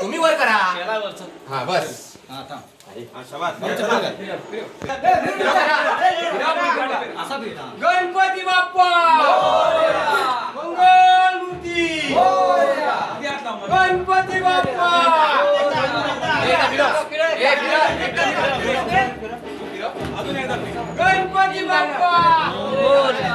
तुम्ही वर करा. हा बस. गणपती बाप्पा मंगल मूर्ती गणपती बाप्पा गणपती बाप्पा मोर्या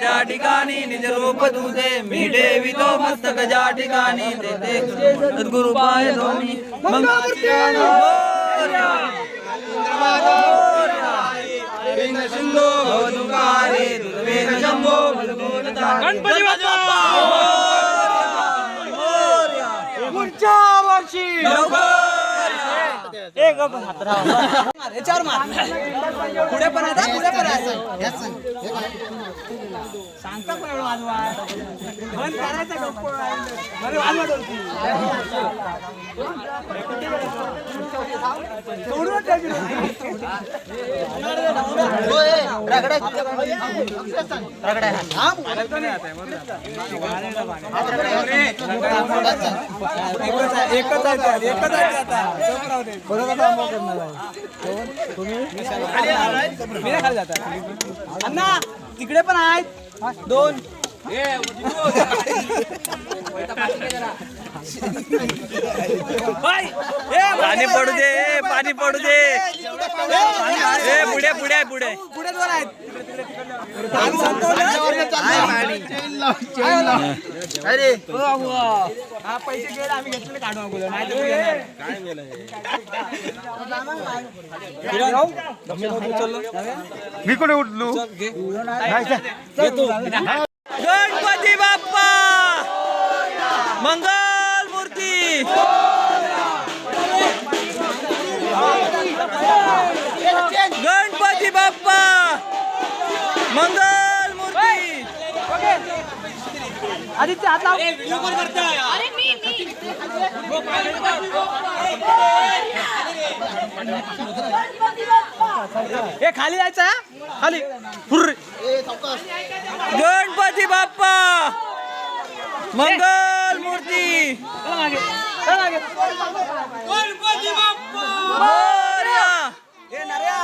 त्या ठिकाणी निज रूप तुझे मी ठेवितो मस्तक ज्या ठिकाणी तेथे सद्गुरु पाय धोनी गणपती पुढच्या वर्षी. याच्यावर मार पुढे पण आता पुढे पण असं सांगता पण एवढं वाजवा बंद करायचं गप्प बरं वाजवा डोलकी. सोडून द्यायची डोलकी. एकच आहे एकच आहे त्यात, एकच आहे त्यात आता. बरोबर करणार आहे. तुम्ही मी नाही खाली जाता अण्णा तिकडे पण आहेत दोन पाणी पडू दे पाणी पडू दे पुढे पुढे पुढे पुढे दोन आहेत. अरे हा पैसे गेले आम्ही घेतलेले काढू अगोदर नाही तर मी कुठे उठलो गणपती बाप्पा! मंगल मूर्ती! मंगल मूर्ती. आदित्य हात लाव अरे मी मी. हे खाली जायचं हा? खाली. फुर्र. गणपती बाप्पा. मंगल मूर्ती. चला मागे. चला मागे. मोर्या हे नऱ्या.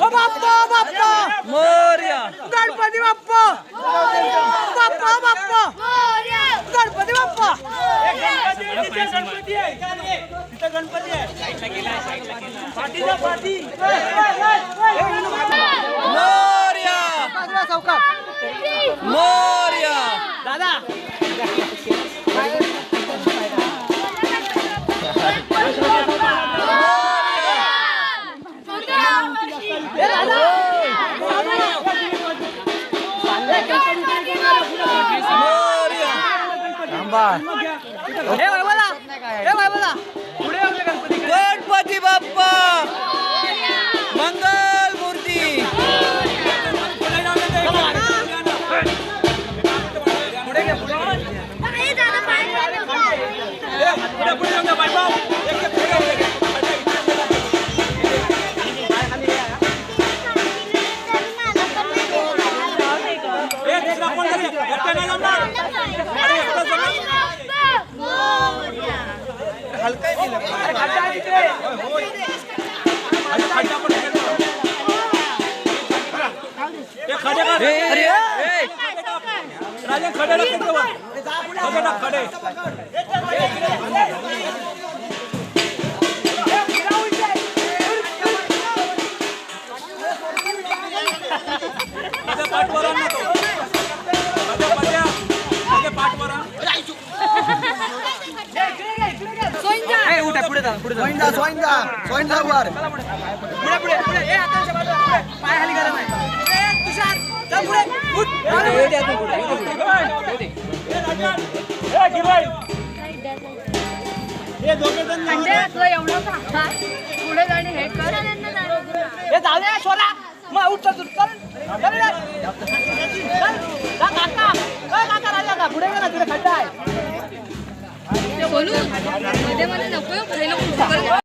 ओ बाप्पा बाप्पा. मोर्या. गणपती बाप्पा. बाप्पा बाप्पा. गणपती बाप्पा. मोर्या. बाजूला चौकात मोर्या. हे ए, उठा पुढे जा पुढे जा. सोईंदा सोईंदा वर. पुढे पुढे पुढे. ए बाजूला पुढे. पाय खाली करा नाही ए तुषार चल पुढे. उठ. एवढं सांगा पुढे जाणे हे? कर. ए जाऊ दे सोला मग उठ चल चल. चल जा काका. ए काका राजा का पुढे गेला तिथे खड्डा आहे. मध्ये मध्ये नको पहिलं